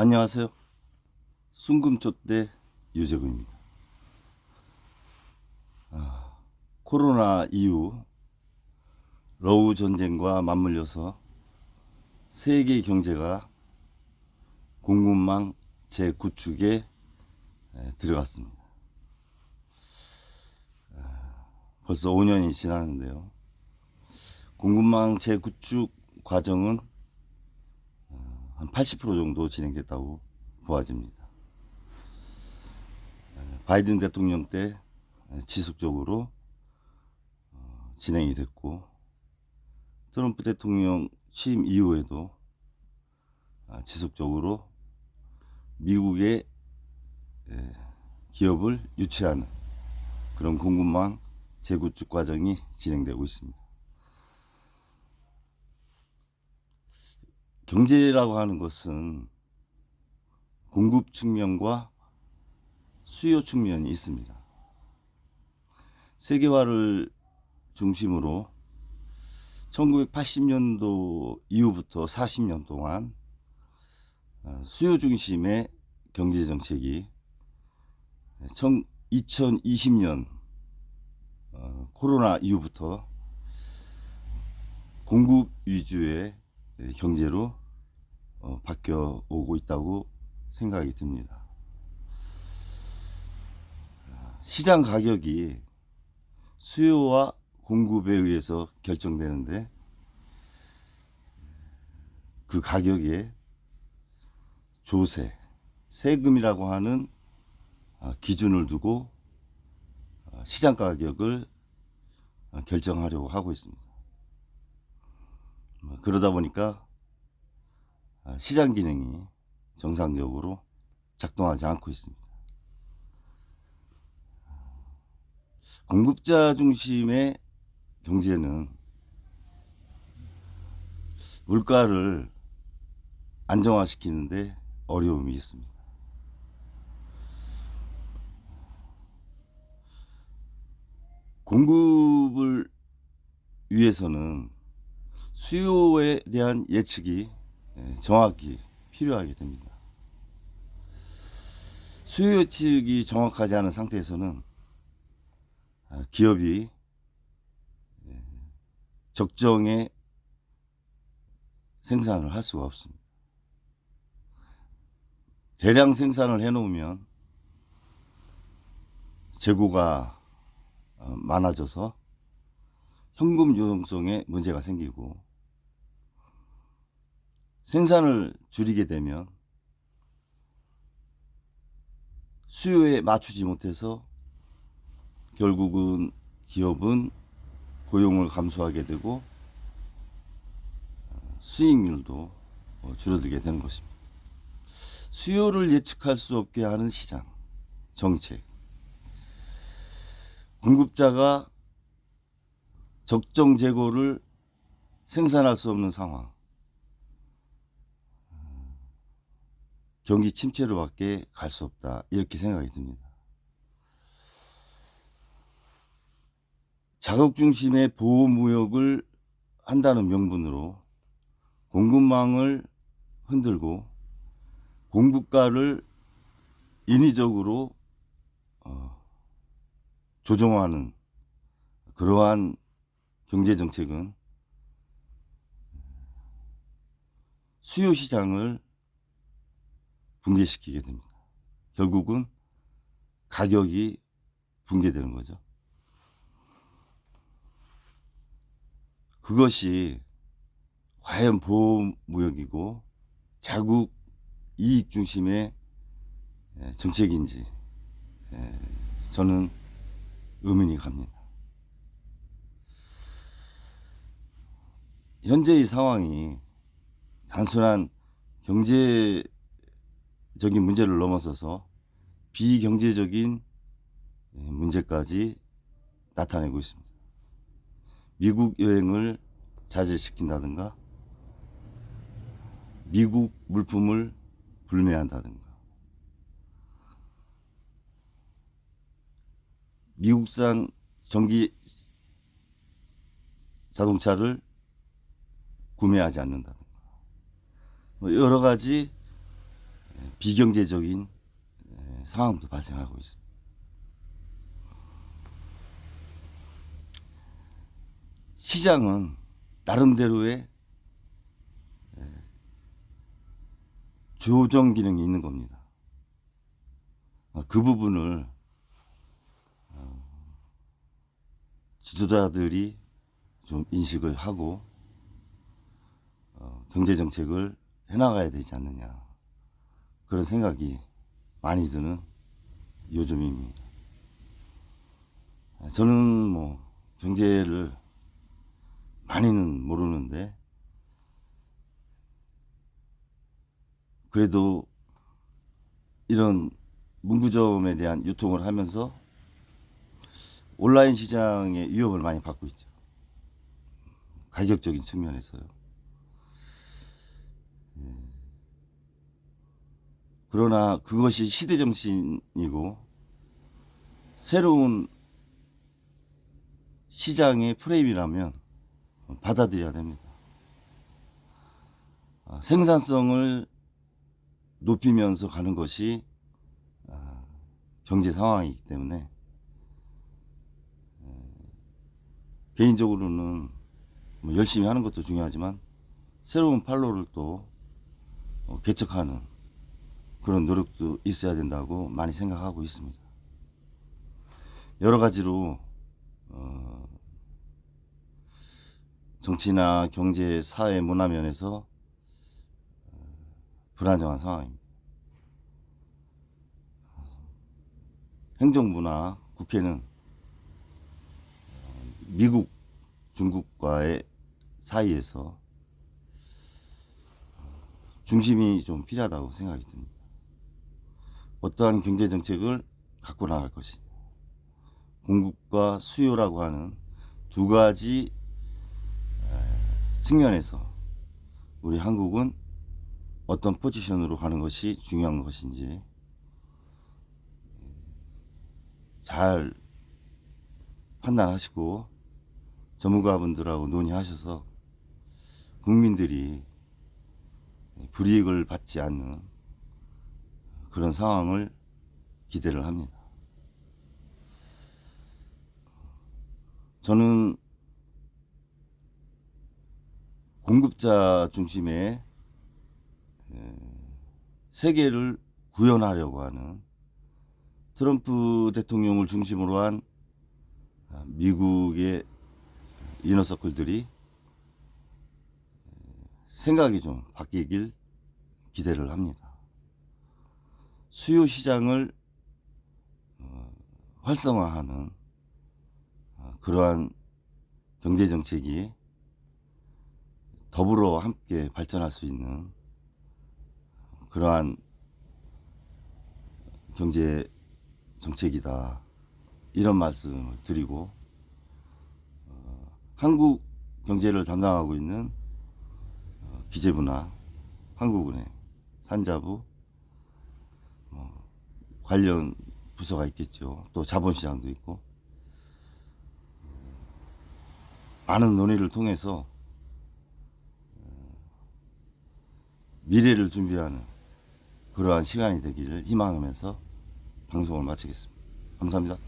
안녕하세요. 순금초대 유재구입니다. 아, 코로나 이후 러우 전쟁과 맞물려서 세계 경제가 공급망 재구축에 에, 들어갔습니다. 아, 벌써 5년이 지났는데요. 공급망 재구축 과정은 한 80% 정도 진행됐다고 보아집니다. 에, 바이든 대통령 때 에, 지속적으로 어, 진행이 됐고 트럼프 대통령 취임 이후에도 아, 지속적으로 미국의 에, 기업을 유치하는 그런 공급망 재구축 과정이 진행되고 있습니다. 경제라고 하는 것은 공급 측면과 수요 측면이 있습니다. 세계화를 중심으로 1980년도 이후부터 40년 동안 어, 수요 중심의 경제 정책이 2020년 어, 코로나 이후부터 공급 위주의 경제로 어, 바뀌어 오고 있다고 생각이 듭니다. 시장 가격이 수요와 공급에 의해서 결정되는데 그 가격에 조세, 세금이라고 하는 아, 기준을 두고 아, 시장 가격을 아, 결정하려고 하고 있습니다. 뭐 그러다 보니까 아, 시장 기능이 정상적으로 작동하지 않고 있습니다. 공급자 중심의 경제는 물가를 안정화시키는데 어려움이 있습니다. 공급을 위해서는 수요에 대한 예측이 예, 정확히 필요하게 됩니다. 수요 예측이 정확하지 않은 상태에서는 아, 기업이 예, 적정의 생산을 할 수가 없습니다. 대량 생산을 해놓으면 재고가 어, 많아져서 현금 유동성에 문제가 생기고 생산을 줄이게 되면 수요에 맞추지 못해서 결국은 기업은 고용을 감소하게 되고 어, 수익률도 어, 줄어들게 되는 것입니다. 수요를 예측할 수 없게 하는 시장 정책 공급자가 적정 재고를 생산할 수 없는 상황 경기 침체로밖에 갈 수 없다 이렇게 생각이 듭니다. 자국 중심의 보호 무역을 한다는 명분으로 공급망을 흔들고 공급가를 인위적으로 어, 조정하는 그러한 경제 정책은 수요 시장을 붕괴시키게 됩니다. 결국은 가격이 붕괴되는 거죠. 그것이 과연 보호무역이고 자국 이익 중심의 예, 정책인지 예, 저는 의문이 갑니다. 현재의 상황이 단순한 경제 적인 문제를 넘어서서 비경제적인 예, 문제까지 나타내고 있습니다. 미국 여행을 자제시킨다든가 미국 물품을 불매한다든가 미국산 전기 자동차를 구매하지 않는다든가 뭐 여러 가지 비경제적인 에, 상황도 발생하고 있습니다. 시장은 나름대로의 에, 조정 기능이 있는 겁니다. 어, 그 부분을 어, 지도자들이 좀 인식을 하고 어, 경제 정책을 해나가야 되지 않느냐 그런 생각이 많이 드는 요즘입니다. 아, 저는 뭐 경제를 많이는 모르는데 그래도 이런 문구점에 대한 유통을 하면서 온라인 시장의 위협을 많이 받고 있죠. 가격적인 측면에서요. 예. 그러나 그것이 시대 정신이고 새로운 시장의 프레임이라면 받아들여야 됩니다. 아, 생산성을 높이면서 가는 것이 아, 경제 상황이기 때문에 에, 개인적으로는 뭐 열심히 하는 것도 중요하지만 새로운 판로를 또 어, 개척하는 그런 노력도 있어야 된다고 많이 생각하고 있습니다. 여러 가지로 어, 정치나 경제, 사회, 문화 면에서 어, 불안정한 상황입니다. 행정부나 국회는 어, 미국, 중국과의 사이에서 중심이 좀 필요하다고 생각이 듭니다. 어떠한 경제 정책을 갖고 나갈 것이냐. 공급과 수요라고 하는 두 가지 에, 측면에서 우리 한국은 어떤 포지션으로 가는 것이 중요한 것인지 잘 판단하시고 전문가분들하고 논의하셔서 국민들이 불이익을 받지 않는 그런 상황을 기대를 합니다. 저는 공급자 중심의 에, 세계를 구현하려고 하는 트럼프 대통령을 중심으로 한 아, 미국의 이너서클들이 생각이 좀 바뀌길 기대를 합니다. 수요 시장을 어, 활성화하는 어, 그러한 경제 정책이 더불어 함께 발전할 수 있는 그러한 경제 정책이다. 이런 말씀을 드리고 어, 한국 경제를 담당하고 있는 어, 기재부나 한국은행, 산자부 뭐 관련 부서가 있겠죠. 또 자본시장도 있고 많은 논의를 통해서 어, 미래를 준비하는 그러한 시간이 되기를 희망하면서 방송을 마치겠습니다. 감사합니다.